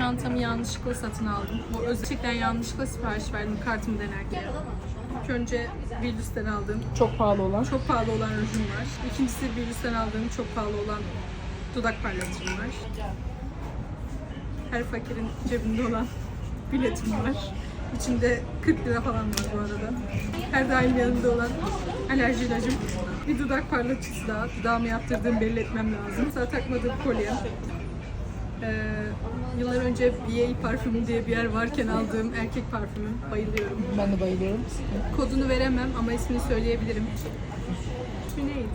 Çantamı yanlışlıkla satın aldım. Bu özellikle yanlışlıkla sipariş verdim kartımı denerken. İlk önce Virtus'ten aldığım Çok pahalı olan. çok pahalı olan rujum var. İkincisi Virtus'ten aldığım çok pahalı olan dudak parlatıcım var. Her fakirin cebinde olan biletim var. İçinde 40 lira falan var bu arada. Her daim yanımda olan alerji ilacım. Bir dudak parlatıcısı daha. Dudağımı yaptırdığım belli etmem lazım. Sana takmadığım kolye. Ee, yıllar önce BA parfümü diye bir yer varken aldığım erkek parfümüm. Bayılıyorum. Ben de bayılıyorum. Kodunu veremem ama ismini söyleyebilirim. İsmi neydi?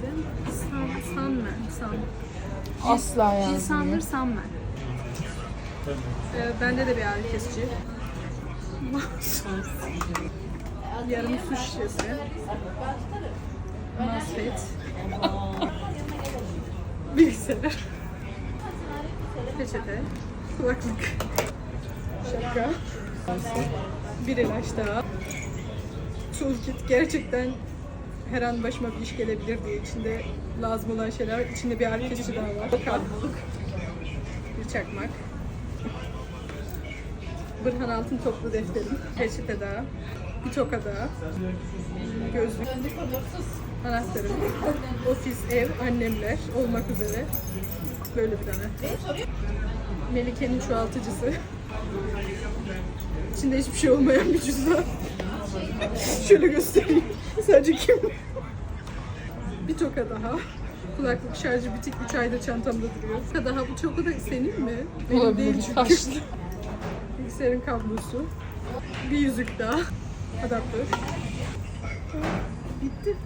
San, Sanmer. San. Asla yani. İnsanlar Sanmer. Ee, bende de bir ağrı kesici. Yarım su şişesi. Masfet. Bilgisayar. Peçete. Kulaklık. Şapka. Bir ilaç daha. Toolkit gerçekten her an başıma bir iş gelebilir diye içinde lazım olan şeyler. İçinde bir kesici daha var. Kartlık. Bir çakmak. Bırhan Altın toplu defterim. Peçete daha. Bir toka daha. Gözlük. Anahtarım. Ofis, ev, annemler olmak üzere. Böyle bir tane. Melike'nin çoğaltıcısı. İçinde hiçbir şey olmayan bir cüzdan. Şöyle göstereyim. Sadece kim? Bir toka daha. Kulaklık şarjı bitik 3 aydır çantamda duruyor. Bir toka daha. Bu toka da senin mi? Benim Olabilir, değil çünkü. taşlı. Bilgisayarın kablosu. Bir yüzük daha. Adaptör. Bitti.